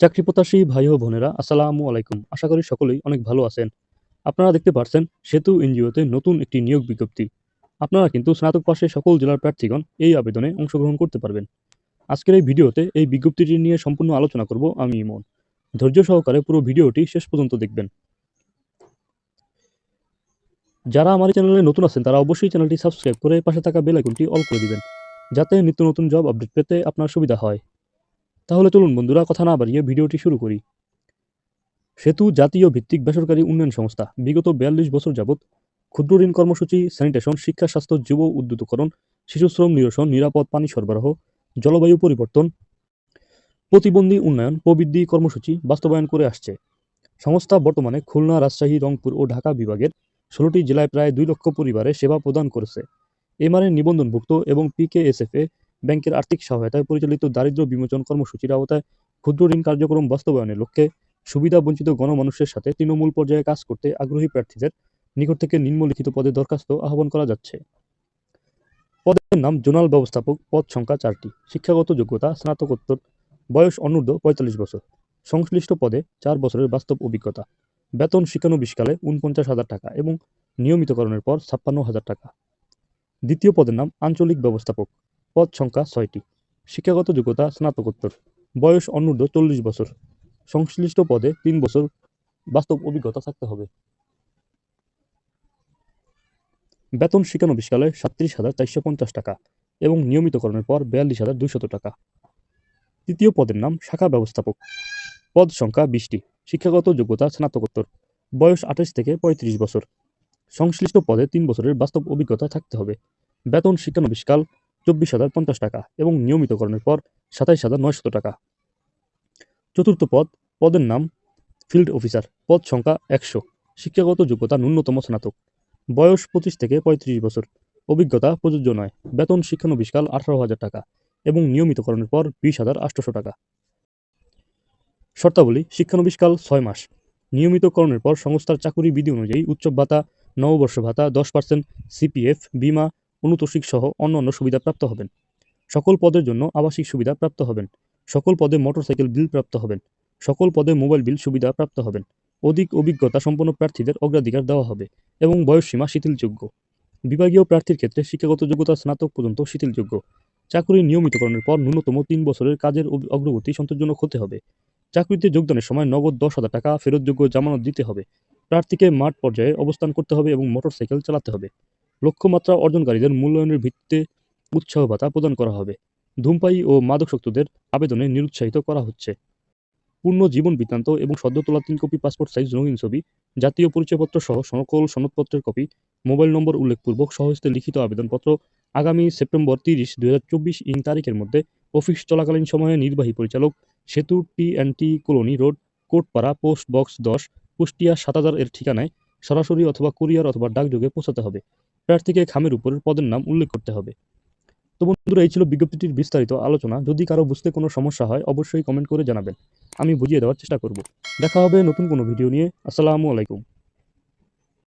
চাকরি প্রত্যাশী ভাই ও বোনেরা, আসসালামু আলাইকুম। আশা করি সকলেই অনেক ভালো আছেন। আপনারা দেখতে পাচ্ছেন সেতু এনজিওতে নতুন একটি নিয়োগ বিজ্ঞপ্তি। আপনারা কিন্তু স্নাতক পাশে সকল জেলার প্রার্থীগণ এই আবেদনে অংশগ্রহণ করতে পারবেন। আজকের এই ভিডিওতে এই বিজ্ঞপ্তিটি নিয়ে সম্পূর্ণ আলোচনা করব আমি ইমন। ধৈর্য সহকারে পুরো ভিডিওটি শেষ পর্যন্ত দেখবেন। যারা আমার চ্যানেলে নতুন আছেন, তারা অবশ্যই চ্যানেলটি সাবস্ক্রাইব করে পাশে থাকা বেল আইকনটি অল করে দিবেন, যাতে নিত্য নতুন জব আপডেট পেতে আপনার সুবিধা হয়। তাহলে চলুন বন্ধুরা, কথা না বাড়িয়ে ভিডিওটি শুরু করি। সেতু জাতীয় ভিত্তিক বেসরকারি উন্নয়ন সংস্থা, বিগত বিয়াল্লিশ বছর যাবৎ ক্ষুদ্র ঋণ কর্মসূচি, স্যানিটেশন, শিক্ষা, স্বাস্থ্য, যুব উদ্যুতকরণ, শিশু শ্রম নিরসন, নিরাপদ পানি সরবরাহ, জলবায়ু পরিবর্তন, প্রতিবন্ধী উন্নয়ন, প্রবৃদ্ধি কর্মসূচি বাস্তবায়ন করে আসছে। সংস্থা বর্তমানে খুলনা, রাজশাহী, রংপুর ও ঢাকা বিভাগের ষোলোটি জেলায় প্রায় দুই লক্ষ পরিবারে সেবা প্রদান করেছে। এমআরএ নিবন্ধনভুক্ত এবং পিকেএসএফএ ব্যাংকের আর্থিক সহায়তায় পরিচালিত দারিদ্র্য বিমোচন কর্মসূচির আওতায় ক্ষুদ্র ঋণ কার্যক্রম বাস্তবায়নের লক্ষ্যে সুবিধা বঞ্চিত গণমানুষের সাথে তৃণমূল পর্যায়ে কাজ করতে আগ্রহী প্রার্থীদের নিকট থেকে নিম্নলিখিত পদে দরখাস্ত আহ্বান করা যাচ্ছে। পদের নাম জোনাল ব্যবস্থাপক পদ সংখ্যা চারটি। শিক্ষাগত যোগ্যতা, স্নাতকোত্তর বয়স অনূর্ধ্ব পঁয়তাল্লিশ বছর। সংশ্লিষ্ট পদে চার বছরের বাস্তব অভিজ্ঞতা। বেতন শিক্ষানবিশকালে উনপঞ্চাশ হাজার টাকা এবং নিয়মিতকরণের পর ছাপ্পান্ন হাজার টাকা। দ্বিতীয় পদের নাম আঞ্চলিক ব্যবস্থাপক পদ সংখ্যা ছয়টি। শিক্ষাগত যোগ্যতা স্নাতকোত্তর। বয়স অনূর্ধ্ব চল্লিশ বছর। সংশ্লিষ্ট পদে তিন বছর বাস্তব অভিজ্ঞতা থাকতে হবে। বেতন শিক্ষানবিশকালে সাতত্রিশ হাজার চারশো পঞ্চাশ টাকা এবং নিয়মিতকরণের পর বিয়াল্লিশ হাজার দুইশত টাকা। তৃতীয় পদের নাম শাখা ব্যবস্থাপক। পদ সংখ্যা বিশটি। শিক্ষাগত যোগ্যতা স্নাতকোত্তর। বয়স আঠাশ থেকে পঁয়ত্রিশ বছর। সংশ্লিষ্ট পদে তিন বছরের বাস্তব অভিজ্ঞতা থাকতে হবে। বেতন শিক্ষানবিশকাল চব্বিশ হাজার পঞ্চাশ টাকা এবং নিয়মিতকরণের পর সাতাইশ হাজার নয়শত টাকা। চতুর্থ পদ, পদের নাম ফিল্ড অফিসার। পদ সংখ্যা একশো। শিক্ষাগত যোগ্যতা ন্যূনতম স্নাতক। বয়স পঁচিশ থেকে পঁয়ত্রিশ বছর। অভিজ্ঞতা প্রযোজ্য নয়। বেতন শিক্ষানবিশকাল আঠারো হাজার টাকা এবং নিয়মিতকরণের পর বিশ হাজার আটশোশো টাকা। শর্তাবলী শিক্ষানবিশকাল ছয় মাস। নিয়মিতকরণের পর সংস্থার চাকুরি বিধি অনুযায়ী উচ্চ ভাতা, নববর্ষ ভাতা দশ পার্সেন্ট, সিপিএফ, বিমা অনুতোষিক সহ অন্যান্য সুবিধা প্রাপ্ত হবেন। সকল পদের জন্য আবাসিক সুবিধা প্রাপ্ত হবেন। সকল পদে মোটরসাইকেল বিল প্রাপ্ত হবেন। সকল পদে মোবাইল বিল সুবিধা প্রাপ্ত হবেন। অধিক অভিজ্ঞতা সম্পন্ন প্রার্থীদের অগ্রাধিকার দেওয়া হবে এবং বয়সসীমা শিথিলযোগ্য। বিভাগীয় প্রার্থীর ক্ষেত্রে শিক্ষাগত যোগ্যতা স্নাতক পর্যন্ত শিথিলযোগ্য। চাকরি নিয়মিতকরণের পর ন্যূনতম তিন বছরের কাজের অগ্রগতি সন্তোষজনক হতে হবে। চাকরিতে যোগদানের সময় নগদ দশ হাজার টাকা ফেরতযোগ্য জামানত দিতে হবে। প্রার্থীকে মাঠ পর্যায়ে অবস্থান করতে হবে এবং মোটরসাইকেল চালাতে হবে। লক্ষ্যমাত্রা অর্জনকারীদের মূল্যায়নের ভিত্তিতে উৎসাহ ভাতা প্রদান করা হবে। ধূমপায়ী ও মাদকাসক্তদের আবেদনে নিরুৎসাহিত করা হচ্ছে। পূর্ণ জীবন বৃত্তান্ত এবং সদ্য তোলা তিন কপি পাসপোর্ট সাইজ রঙিন ছবি, জাতীয় পরিচয়পত্র সহ সকল সনদপত্রের কপি, মোবাইল নম্বর উল্লেখপূর্বক সহজতে লিখিত আবেদনপত্র আগামী সেপ্টেম্বর তিরিশ দুই হাজার চব্বিশ ইং তারিখের মধ্যে অফিস চলাকালীন সময়ে নির্বাহী পরিচালক Setu T and T colony road, Kotpara, post box দশ, কুষ্টিয়া সাত হাজার এর ঠিকানায় সরাসরি অথবা কুরিয়ার অথবা ডাকযোগে পৌঁছাতে হবে। প্রার্থীকে খামের উপরের পদের নাম উল্লেখ করতে হবে। তো বন্ধুরা, এই ছিল বিজ্ঞপ্তিটির বিস্তারিত আলোচনা। যদি কারও বুঝতে কোনো সমস্যা হয়, অবশ্যই কমেন্ট করে জানাবেন। আমি বুঝিয়ে দেওয়ার চেষ্টা করব। দেখা হবে নতুন কোনো ভিডিও নিয়ে। আসসালামু আলাইকুম।